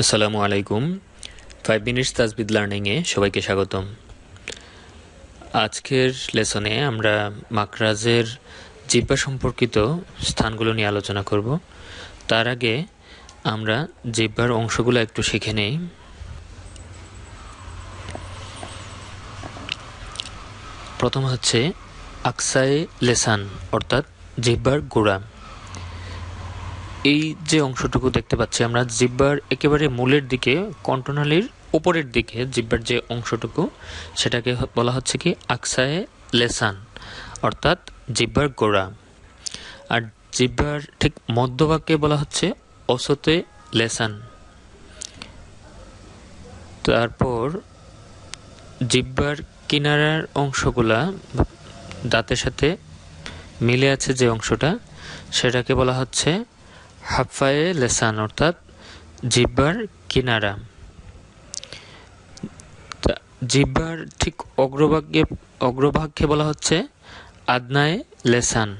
আসসালামু আলাইকুম। Five minutes তাজবিদ লার্নিংয়ে সবাইকে স্বাগতম। আজকের লেসনে আমরা মাকরাজের জিব্বা সম্পর্কিত স্থানগুলো নিয়ে আলোচনা করব। তার আগে আমরা জিব্বার অংশগুলো একটু শিখে নেই। প্রথম হচ্ছে আকসায়ে লেসান, অর্থাৎ জিব্বার গোড়া। এই যে অংশটুকু দেখতে পাচ্ছি আমরা, জিব্বার একেবারে মূলের দিকে কন্টনালির উপরের দিকে জিব্বার যে অংশটুকু, সেটাকে বলা হচ্ছে কি আকসায়ে লেসান, অর্থাৎ জিব্বার গোড়া। আর জিব্বার ঠিক মধ্যভাগকে বলা হচ্ছে অসতে লেসান। তারপর জিব্বার কিনারার অংশগুলা দাঁতের সাথে মিলে আছে যে অংশটা, সেটাকে বলা হচ্ছে হাফায়ে লেসান, অর্থাৎ জিব্বার কিনারা। জিব্বার ঠিক অগ্রভাগে, অগ্রভাগকে বলা হচ্ছে আদনায় লেসান।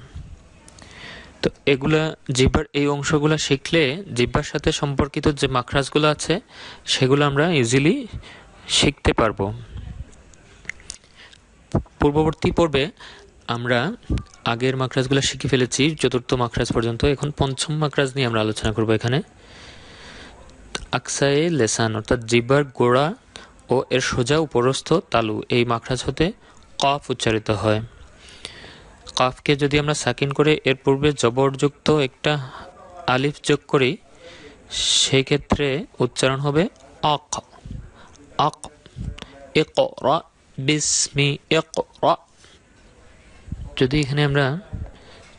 তো এগুলা, জিব্বার এই অংশগুলো শিখলে জিব্বার সাথে সম্পর্কিত যে মাখরাজগুলো আছে, সেগুলো আমরা ইজিলি শিখতে পারব। পূর্ববর্তী পর্বে আমরা আগের মাকরাজগুলো শিখে ফেলেছি, চতুর্থ মাকরাজ পর্যন্ত। এখন পঞ্চম মাকরাজ নিয়ে আমরা আলোচনা করব এখানে। আকসায়ে লেসান, অর্থাৎ জিব্বার গোড়া ও এর সোজা উপরস্থ তালু, এই মাকরাজ হতে কফ উচ্চারিত হয়। কফকে যদি আমরা সাকিন করে এর পূর্বে জবরযুক্ত একটা আলিফ যোগ করি সেই ক্ষেত্রে উচ্চারণ হবে অক অক ইকরা, বিসমি, ইকরা। যদি এখানে আমরা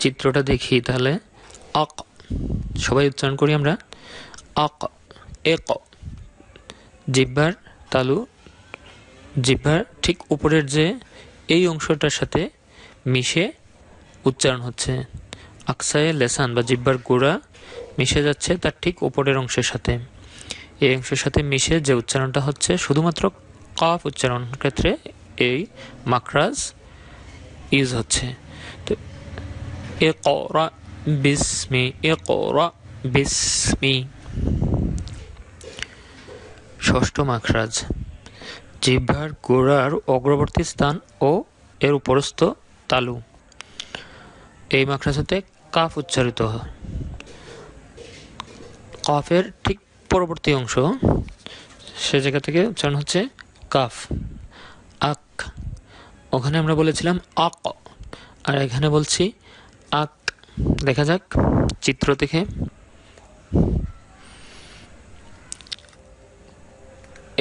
চিত্রটা দেখি, তাহলে অক সবাই উচ্চারণ করি আমরা। অক এক জিব্বার তালু জিব্বার ঠিক উপরের যে এই অংশটার সাথে মিশে উচ্চারণ হচ্ছে। আকসায়ে লেসান বা জিব্বার গোড়া মিশে যাচ্ছে তার ঠিক উপরের অংশের সাথে। এই অংশের সাথে মিশে যে উচ্চারণটা হচ্ছে, শুধুমাত্র কফ উচ্চারণ ক্ষেত্রে এই মাকরাজ ইউজ হচ্ছে। তো এ করা বিসমি এ করা বিসমি। ষষ্ঠ মাখরাজ, জিহ্বার, গোড়ার অগ্রবর্তী স্থান ও এর উপরস্থ তালু। এই মাখরাজ হতে কাফ উচ্চারিত হয়। কফের ঠিক পরবর্তী অংশ, সে জায়গা থেকে উচ্চারণ হচ্ছে কাফ। ওখানে আমরা বলেছিলাম আক। আর এখানে বলছি আক। দেখা যাক, চিত্র দেখে।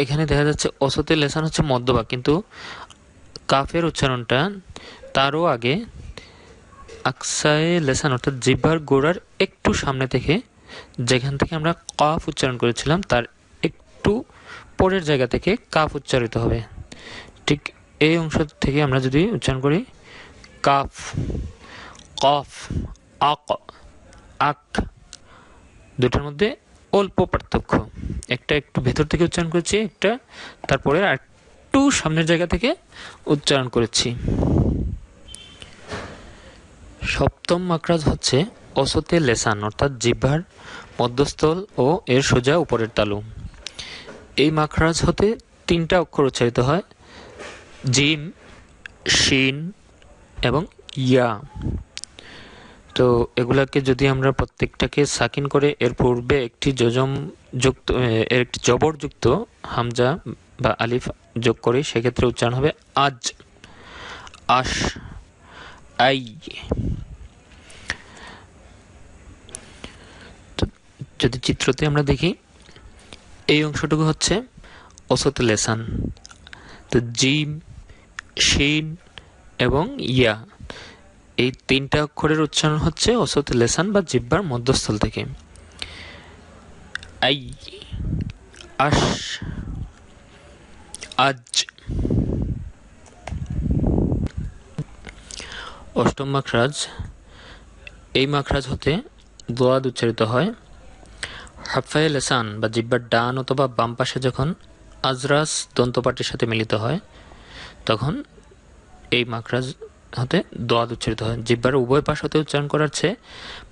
এখানে দেখা যাচ্ছে অসতের লেসান হচ্ছে মধ্যভাগ কিন্তু কাফের উচ্চারণটা তারও আগে আকসায়ে লেসান, অর্থাৎ জিব্বার গোড়ার একটু সামনে থেকে যেখান থেকে আমরা কাফ উচ্চারণ করেছিলাম, তার একটু পরের জায়গা থেকে কাফ উচ্চারিত হবে। ঠিক এই অংশ থেকে আমরা যদি উচ্চারণ করি, কাফ, কফ, আক আক, দুটার মধ্যে অল্প পার্থক্য। একটা একটু ভেতর থেকে উচ্চারণ করেছি, একটা তারপরে আর একটু সামনের জায়গা থেকে উচ্চারণ করেছি। সপ্তম মাকরাজ হচ্ছে অসতে লেসান, অর্থাৎ জিহ্বার, মধ্যস্থল ও এর সোজা উপরের তালু। এই মাকরাজ হতে তিনটা অক্ষর উচ্চারিত হয় জিম শিন এবং ইয়া। তো এগুলাকে যদি আমরা প্রত্যেকটাকে সাকিন করে, এর পূর্বে একটি যোজম যুক্ত এর একটি জবরযুক্ত হামজা বা আলিফ যোগ করি, সেক্ষেত্রে উচ্চারণ হবে আজ। আশ, আই। যদি চিত্রতে আমরা দেখি, এই অংশটুকু হচ্ছে অসত লেসান। তো জিম শিন এবং ইয়া। এই তিনটা অক্ষরের উচ্চারণ হচ্ছে অসত লেসান বা জিব্বার মধ্যস্থল থেকে। আই, আশ, আজ। অষ্টম মাখরাজ। এই মাখরাজ হতে দোয়াদ উচ্চারিত হয়। হাফায়ে লেসান বা জিব্বার ডান অথবা বাম পাশে যখন আজরাস দন্তপাটির সাথে মিলিত হয় তখন এই মাখরাজ হতে দোয়াদ উচ্চারিত হয়। জিব্বার উভয় পাশ হতে উচ্চারণ করার চেয়ে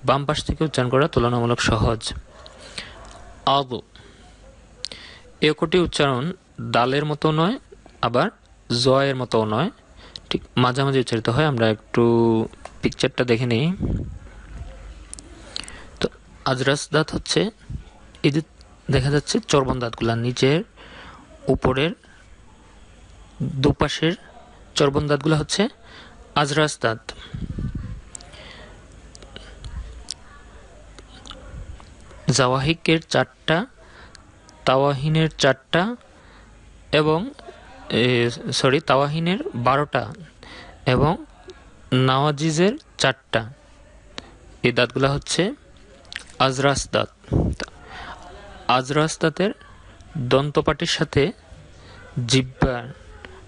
বাম পাশ থেকে উচ্চারণ করা তুলনামূলক সহজ। আদু। এ অক্ষরটি উচ্চারণ দালের মতো নয়, আবার জয়ের মতো নয়। ঠিক মাঝামাঝি উচ্চারিত হয়। আমরা একটু পিকচারটা দেখে নিই। তো আজরাস দাঁত হচ্ছে, এই যে দেখা যাচ্ছে, চর্বণ দাঁতগুলা, নিচের, উপরের দুপাশের চর্বণ দাঁতগুলো হচ্ছে আজরাস দাঁত। জাওয়াহিকের চারটা, তাওয়াহিনের চারটা এবং সরি, তাওয়াহিনের বারোটা এবং নওয়াজিজের চারটা। এই দাঁতগুলো হচ্ছে আজরাস দাঁত। আজরাস দাঁতের দন্তপাটির সাথে জিব্বার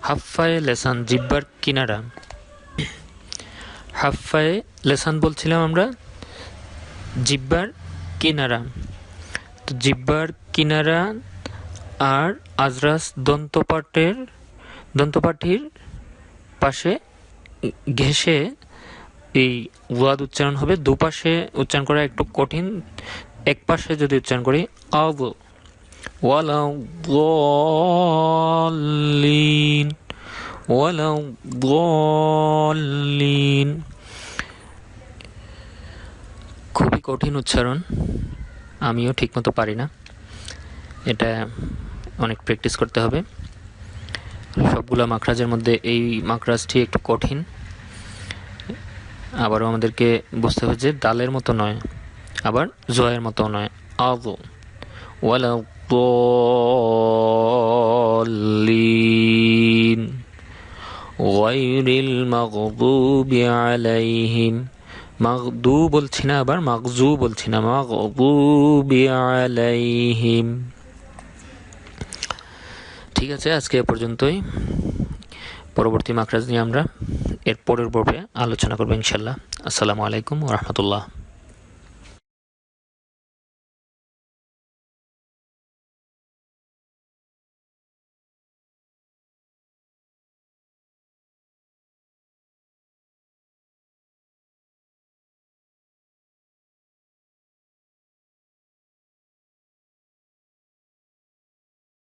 হাফায়ে লেসান জিব্বার কিনারা। হাফায়ে লেসান বলছিলাম আমরা, জিব্বার কিনারা। তো জিব্বার কিনারা আর আজরাস দন্তপাটের, দন্তপাটির পাশে ঘেসে এই ওয়াদ উচ্চারণ হবে। দুপাশে উচ্চারণ করা একটু কঠিন এক পাশে যদি উচ্চারণ করি, আব। ওয়ালাউ ضالين ওয়ালাউ ضالين খুবই কঠিন উচ্চারণ আমিও ঠিকমতো পারি না এটা অনেক প্র্যাকটিস করতে হবে সবগুলো মাখরাজের মধ্যে এই মাখরাজটি একটু কঠিন আবারও আমাদেরকে বুঝতে হবে যে দালের মতো নয় আবার জয়ের মতো নয় আবু ওয়ালা ضالين غير المغضوب عليهم মাগদু বলছি না আবার মাগজু বলছি না মাগদুবি আলাইহিম ঠিক আছে আজকে এ পর্যন্তই পরবর্তী মাকরাজ নিয়ে আমরা এর পরের পর্বে আলোচনা করবো ইনশাল্লাহ আসসালামু আলাইকুম রহমতুল্লাহ